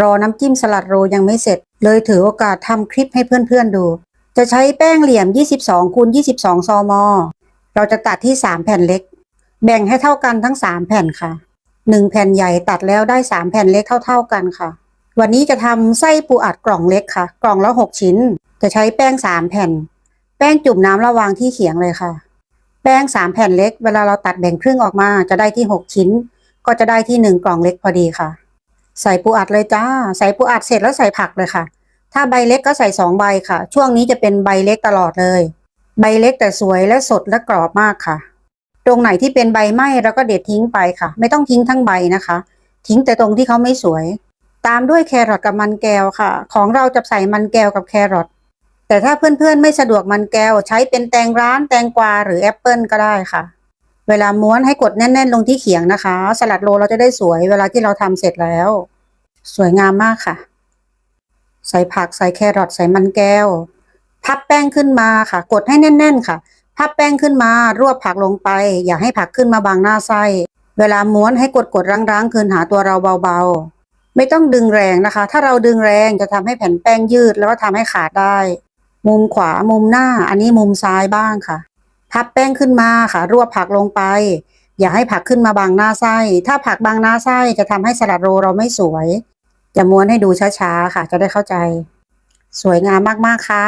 รอน้ำจิ้มสลัดโรยังไม่เสร็จ เลยถือโอกาสทำคลิปให้เพื่อนๆดู จะใช้แป้งเหลี่ยม 22คูณ22 ซม เราจะตัดที่ 3 แผ่นเล็ก แบ่งให้เท่ากันทั้ง 3 แผ่นค่ะ 1 แผ่นใหญ่ตัดแล้วได้ 3 แผ่นเล็กเท่า ๆกันค่ะ วันนี้จะทำไส้ปูอัดกล่องเล็กค่ะ กล่องละ 6 ชิ้น จะใช้แป้ง 3 แผ่น แป้งจุ่มน้ำระวางที่เขียงเลยค่ะ แป้ง 3 แผ่นเล็ก เวลาเราตัดแบ่งครึ่งออกมาจะได้ที่ 6 ชิ้น ก็จะได้ที่ 1 กล่องเล็กพอดีค่ะ ใส่ปูอัดเลยจ้า ใส่ปูอัดเสร็จแล้วใส่ผักเลยค่ะ ถ้าใบเล็กก็ใส่สองใบค่ะ ช่วงนี้จะเป็นใบเล็กตลอดเลย ใบเล็กแต่สวยและสดและกรอบมากค่ะ ตรงไหนที่เป็นใบไหม้เราก็เด็ดทิ้งไปค่ะ ไม่ต้องทิ้งทั้งใบนะคะ ทิ้งแต่ตรงที่เขาไม่สวย ตามด้วยแครอทกับมันแก้วค่ะ ของเราจะใส่มันแก้วกับแครอทแต่ถ้าเพื่อนๆไม่สะดวกมันแก้วใช้เป็นแตงร้านแตงกวาหรือแอปเปิลก็ได้ค่ะ เวลาม้วนให้กดแน่น ๆ ลงที่เขียงนะคะ สลัดโรลเราจะได้สวย เวลาที่เราทำเสร็จแล้ว สวยงามมากค่ะ ใส่ผักใส่แครอทใส่มันแก้ว พับแป้งขึ้นมาค่ะ กดให้แน่น ๆ ค่ะ พับแป้งขึ้นมารวบผักลงไป อย่าให้ผักขึ้นมาบางหน้าไส้เวลาม้วนให้กดกดรั้งๆคืนหาตัวเราเบาๆ ไม่ต้องดึงแรงนะคะ ถ้าเราดึงแรงจะทำให้แผ่นแป้งยืดแล้วก็ทำให้ขาดได้ มุมขวามุมหน้า อันนี้มุมซ้ายบ้างค่ะ พับแป้งขึ้นมาค่ะ รวบผักลงไป อย่าให้ผักขึ้นมาบางหน้าไส้ ถ้าผักบางหน้าไส้จะทำให้สลัดโรเราไม่สวย จะม้วนให้ดูช้าๆค่ะ จะได้เข้าใจ สวยงามมากๆค่ะ